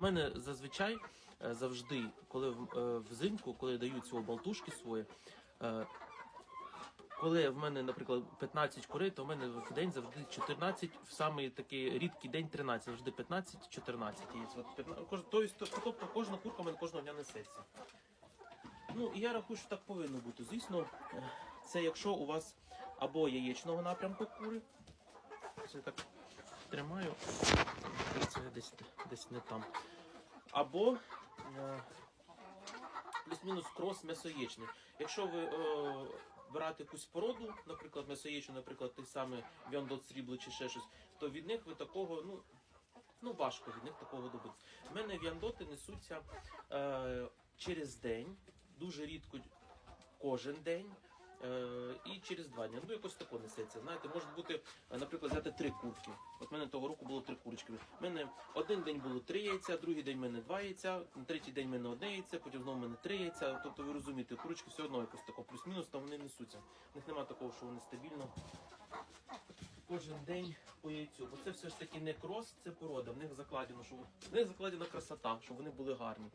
в мене зазвичай е, завжди, коли е, взимку, коли дають цього болтушки свої, е, коли в мене, наприклад, 15 курей, то в мене в день завжди 14, в самий такий рідкий день 13, завжди 15-14 є. От 15, тобто, кожна курка в мене кожного дня несеться. Ну і я рахую, що так повинно бути. Звісно, це якщо у вас або яєчного напрямку кури, це я так тримаю, це десь, десь не там. Або е, плюс-мінус крос м'ясоєчний. Якщо ви е, брати якусь породу, наприклад, м'ясоєчну, наприклад, той самий Вьондот срібло чи ще щось, то від них ви такого, ну, ну важко від них такого добитися. У мене в'яндоти несуться е, через день, дуже рідко кожен день. Е, і через два дні. Ну, якось тако несеться. Знаєте, може бути, е, наприклад, взяти три курки. От в мене того року було три курочки. У мене один день було три яйця, другий день в мене два яйця, третій день в мене одне яйце, потім знову в мене три яйця. Тобто ви розумієте, курочки все одно якось тако плюс-мінус, там вони несуться. В них немає такого, що вони стабільно. Кожен день по яйцю. Бо це все ж таки не крос, це порода. В них закладено, що в них закладена красота, щоб вони були гарні.